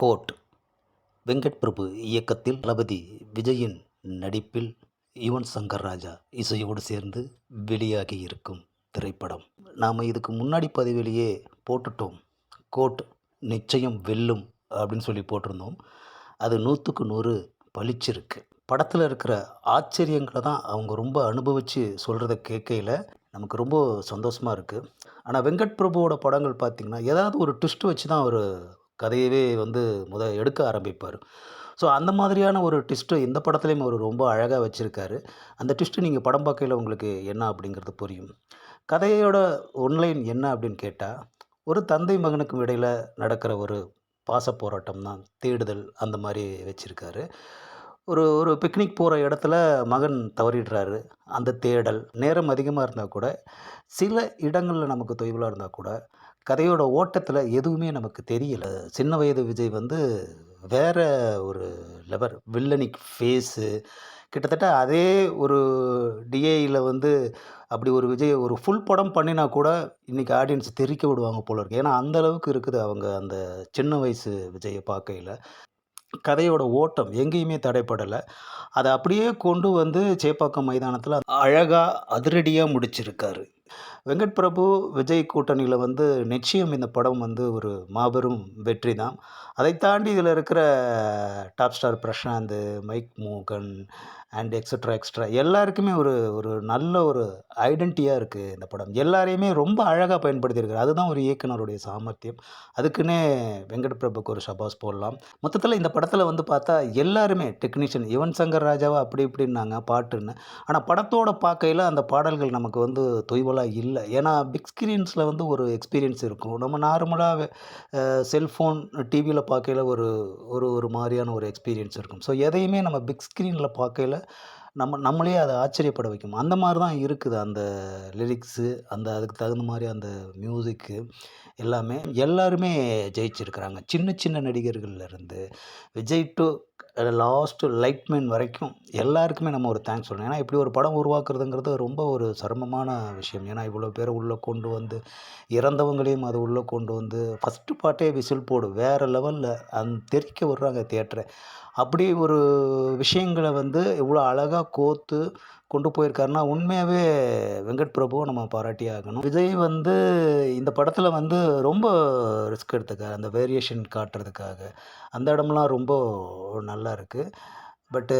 Code. Venkat Prabhu இயக்கத்தில் தளபதி விஜயின் நடிப்பில் யுவன் சங்கர் ராஜா இசையோடு சேர்ந்து வெளியாகி இருக்கும் திரைப்படம். நாம் இதுக்கு முன்னாடி பதிவிலேயே போட்டுட்டோம். கோட் நிச்சயம் வெல்லும் அப்படின்னு சொல்லி போட்டிருந்தோம். அது நூற்றுக்கு நூறு பளிச்சிருக்கு. படத்தில் இருக்கிற ஆச்சரியங்களை தான் அவங்க ரொம்ப அனுபவித்து சொல்கிறத கேட்கையில் நமக்கு ரொம்ப சந்தோஷமாக இருக்குது ஆனால் வெங்கட் பிரபுவோட படங்கள் பார்த்திங்கன்னா ஏதாவது ஒரு ட்விஸ்ட் வச்சு தான் அவர் கதையவே வந்து முத எடுக்க ஆரம்பிப்பார். ஸோ அந்த மாதிரியான ஒரு ட்விஸ்ட்டு இந்த படத்துலையும் அவர் ரொம்ப அழகாக வச்சுருக்காரு. அந்த ட்விஸ்ட்டு நீங்கள் படம் பார்க்கையில் உங்களுக்கு என்ன அப்படிங்கிறது புரியும். கதையோட ஒன்லைன் என்ன அப்படின்னு கேட்டால் ஒரு தந்தை மகனுக்கும் இடையில் நடக்கிற ஒரு பாச போராட்டம் தான் தேடுதல் அந்த மாதிரி வச்சுருக்காரு. ஒரு ஒரு பிக்னிக் போகிற இடத்துல மகன் தவறிடுறாரு. அந்த தேடல் நேரம் அதிகமாக இருந்தால் கூட சில இடங்களில் நமக்கு தொய்வலாக இருந்தால் கூட கதையோட ஓட்டத்தில் எதுவுமே நமக்கு தெரியல. சின்ன வயது விஜய் வந்து வேற ஒரு லெவர் வில்லனிக் ஃபேஸு கிட்டத்தட்ட அதே ஒரு டிஏயில் வந்து அப்படி ஒரு விஜய் ஒரு ஃபுல் படம் பண்ணினா கூட இன்றைக்கி ஆடியன்ஸ் தெரிக்க விடுவாங்க போல இருக்குது ஏன்னா அந்த அளவுக்கு இருக்குது அவங்க அந்த சின்ன வயசு விஜயை பார்க்கையில். கதையோட ஓட்டம் எங்கேயுமே தடைப்படலை. அதை அப்படியே கொண்டு வந்து சேப்பாக்கம் மைதானத்தில் அழகாக அதிரடியாக முடிச்சிருக்காரு. வெங்கட் பிரபு விஜய் கூட்டணியில் வந்து நிச்சயம் இந்த படம் வந்து ஒரு மாபெரும் வெற்றி தான். அதை தாண்டி இதில் இருக்கிற டாப் ஸ்டார் பிரசாந்த் மைக் மோகன் அண்ட் எக்ஸட்ரா எக்ஸ்ட்ரா எல்லாருக்குமே ஒரு ஒரு நல்ல ஒரு ஐடென்டிட்டியாக இருக்குது இந்த படம். எல்லாரையுமே ரொம்ப அழகாக பயன்படுத்தியிருக்காரு. அதுதான் ஒரு இயக்குனருடைய சாமர்த்தியம். அதுக்குன்னே வெங்கட் பிரபுக்கு ஒரு ஷபாஸ் போடலாம். மொத்தத்தில் இந்த படத்தில் வந்து பார்த்தா எல்லாருமே டெக்னீஷியன் யுவன் சங்கர் ராஜாவா அப்படி இப்படின்னாங்க பாட்டுன்னு. ஆனால் படத்தோட பார்க்கையில் அந்த பாடல்கள் நமக்கு வந்து தொய்வலாக இல்லை. இல்லை. ஏன்னா பிக் ஸ்க்ரீன்ஸில் வந்து ஒரு எக்ஸ்பீரியன்ஸ் இருக்கும். நம்ம நார்மலாக செல்ஃபோன் டிவியில் பார்க்கையில் ஒரு ஒரு ஒரு மாதிரியான ஒரு எக்ஸ்பீரியன்ஸ் இருக்கும். ஸோ எதையுமே நம்ம பிக் ஸ்க்ரீனில் பார்க்கையில் நம்ம நம்மளே அதை ஆச்சரியப்பட வைக்கும். அந்த மாதிரி தான் இருக்குது அந்த லிரிக்ஸு அந்த அதுக்கு தகுந்த மாதிரி அந்த மியூசிக்கு எல்லாமே. எல்லாருமே ஜெயிச்சிருக்கிறாங்க. சின்ன சின்ன நடிகர்கள்லேருந்து விஜய் டு லாஸ்ட்டு லைட்மேன் வரைக்கும் எல்லாருக்குமே நம்ம ஒரு தேங்க்ஸ் சொல்லணும். ஏன்னா இப்படி ஒரு படம் உருவாக்குறதுங்கிறது ரொம்ப ஒரு சிரமமான விஷயம். ஏன்னா இவ்வளோ பேரை உள்ளே கொண்டு வந்து இறந்தவங்களையும் அது உள்ளே கொண்டு வந்து ஃபஸ்ட்டு பாட்டே விசில் போடு வேறு லெவலில் அந் தெரிக்க விட்றாங்க தியேட்டரை அப்படி ஒரு விஷயங்களை வந்து இவ்வளோ அழகாக கோர்த்து கொண்டு போயிருக்காருன்னா உண்மையாகவே வெங்கட் பிரபுவை நம்ம பாராட்டி ஆகணும். விஜய் வந்து இந்த படத்தில் வந்து ரொம்ப ரிஸ்க் எடுத்துக்காரு அந்த வேரியேஷன் காட்டுறதுக்காக. அந்த இடம்லாம் ரொம்ப நல்ல இருக்குது பட்டு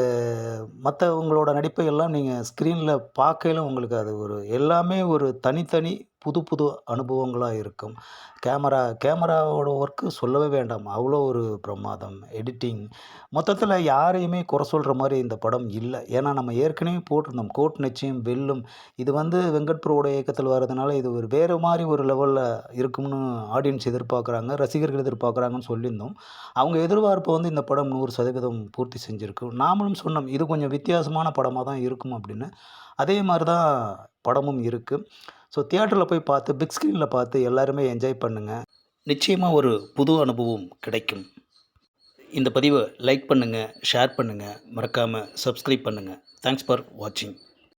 மற்றவங்களோட நடிப்பை எல்லாம் நீங்கள் ஸ்க்ரீனில் பார்க்கையில உங்களுக்கு அது ஒரு எல்லாமே ஒரு தனித்தனி புது புது அனுபவங்களாக இருக்கும். கேமரா கேமராவோட ஒர்க்கு சொல்லவே வேண்டாம். அவ்வளோ ஒரு பிரமாதம். எடிட்டிங் மொத்தத்தில் யாரையுமே குறை சொல்கிற மாதிரி இந்த படம் இல்லை. ஏன்னா நம்ம ஏற்கனவே போட்டிருந்தோம். கோட் நிச்சயம் வெல்லும். இது வந்து வெங்கட் ப்ரோட இயக்கத்தில் வர்றதுனால இது ஒரு வேறு மாதிரி ஒரு லெவலில் இருக்கும்னு ஆடியன்ஸ் எதிர்பார்க்குறாங்க. ரசிகர்கள் எதிர்பார்க்குறாங்கன்னு சொல்லியிருந்தோம். அவங்க எதிர்பார்ப்பை வந்து இந்த படம் நூறு சதவீதம் பூர்த்தி செஞ்சுருக்கு. நாமளும் சொன்னோம் இது கொஞ்சம் வித்தியாசமான படமாக தான் இருக்கும் அப்படின்னு. அதே மாதிரி தான் படமும் இருக்குது ஸோ தியேட்டரில் போய் பார்த்து பிக் ஸ்க்ரீனில் பார்த்து எல்லாருமே என்ஜாய் பண்ணுங்கள் நிச்சயமாக ஒரு புது அனுபவம் கிடைக்கும். இந்த பதிவை லைக் பண்ணுங்கள் ஷேர் பண்ணுங்கள் மறக்காமல் சப்ஸ்கிரைப் பண்ணுங்கள் தேங்க்ஸ் ஃபார் வாட்சிங்